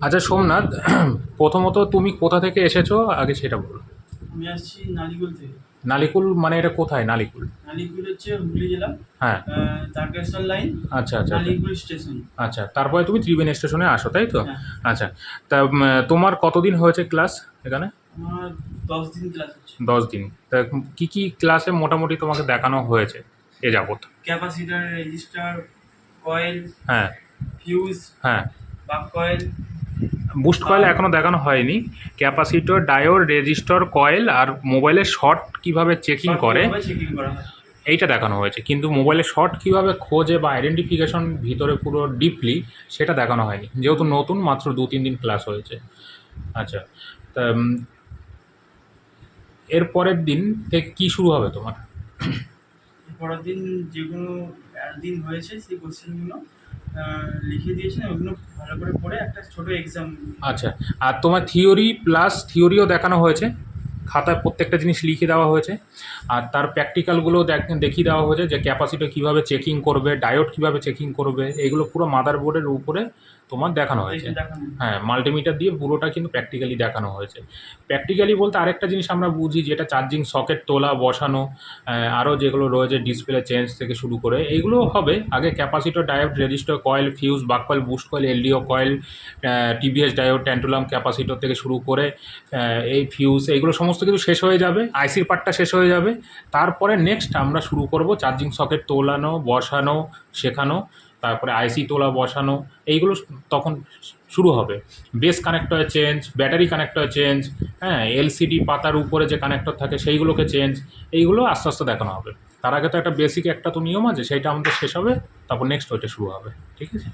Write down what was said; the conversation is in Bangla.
আচ্ছা সোমনাথ প্রথমত তুমি কোথা থেকে এসেছ? আগে সেটা বলো। আমি আসছি নালিগুল থেকে। নালিকুল মানে এটা কোথায় নালিকুল? নালিগুল হচ্ছে হুগলি জেলা। হ্যাঁ। তারকেশ্বর লাইন আচ্ছা আচ্ছা আচ্ছা। নালিগুল স্টেশন। আচ্ছা তারপরে তুমি ত্রিবেণী স্টেশনে আসো তাই তো? হ্যাঁ। আচ্ছা তা তোমার কতদিন হয়েছে ক্লাস এখানে? আমার দশ দিন ক্লাস হচ্ছে। দশ দিন। তা কী কী ক্লাসে মোটামুটি তোমাকে দেখানো হয়েছে এ যাবত ক্যাপাসিটার রেজিস্টার কয়েল হ্যাঁ। ফিউজ হ্যাঁ। বাক কয়েল বুস্ট কয়েল এখনও দেখানো হয়নি। ক্যাপাসিটর ডায়োড রেজিস্টর কয়েল আর মোবাইলের শর্ট কীভাবে চেকিং করে এইটা দেখানো হয়েছে। কিন্তু মোবাইলে শর্ট কীভাবে খোঁজে বা আইডেন্টিফিকেশন ভিতরে পুরো ডিপলি সেটা দেখানো হয়নি। যেহেতু নতুন মাত্র দু তিন দিন ক্লাস হয়েছে। আচ্ছা তা এর পরের দিন থেকে কী শুরু হবে তোমার? পরের দিন যেগুলো দিন হয়েছে সেই কোশ্চেনগুলো লিখে দিয়েছেন, ওগুলো ভালো করে পড়ে একটা ছোট এক্সাম আচ্ছা আর তোমার থিওরি প্লাস থিওরিও দেখানো হয়েছে? খাতায় প্রত্যেকটা জিনিস লিখে দেওয়া হয়েছে। আর তার প্র্যাকটিক্যালগুলো দেখিয়ে দেওয়া হয়েছে যে ক্যাপাসিটি কীভাবে চেকিং করবে ডায়োড কীভাবে চেকিং করবে এগুলো পুরো মাদারবোর্ডের উপরে তোমার দেখানো হয়েছে। হ্যাঁ মাল্টিমিটার দিয়ে পুরোটা কিন্তু প্র্যাকটিক্যালি দেখানো হয়েছে। প্র্যাকটিক্যালি বলতে আরেকটা জিনিস আমরা বুঝি যেটা চার্জিং সকেট তোলা বসানো আরও যেগুলো রয়েছে ডিসপ্লে চেঞ্জ থেকে শুরু করে এইগুলো হবে। আগে capacitor diode resistor coil fuse buck coil boost coil LDO coil TVS diode tantalum capacitor থেকে শুরু করে এই ফিউজ এইগুলো সমস্ত কিছু শেষ হয়ে যাবে আইসির পার্টটা শেষ হয়ে যাবে। তারপরে নেক্সট আমরা শুরু করব চার্জিং সকেট তোলানো, বসানো, শেখানো, তারপরে আইসি তোলা, বসানো, এইগুলো তখন শুরু হবে। Base connector change battery connector change হ্যাঁ এলসিডি পাতার উপরে যে কানেক্টর থাকে সেইগুলোকে চেঞ্জ এইগুলো আস্তে আস্তে দেখানো হবে। তার আগে তো একটা বেসিক একটা তো নিয়ম আছে, সেইটা আমাদের শেষ হবে, তারপর নেক্সট ওইটা শুরু হবে। ঠিক আছে?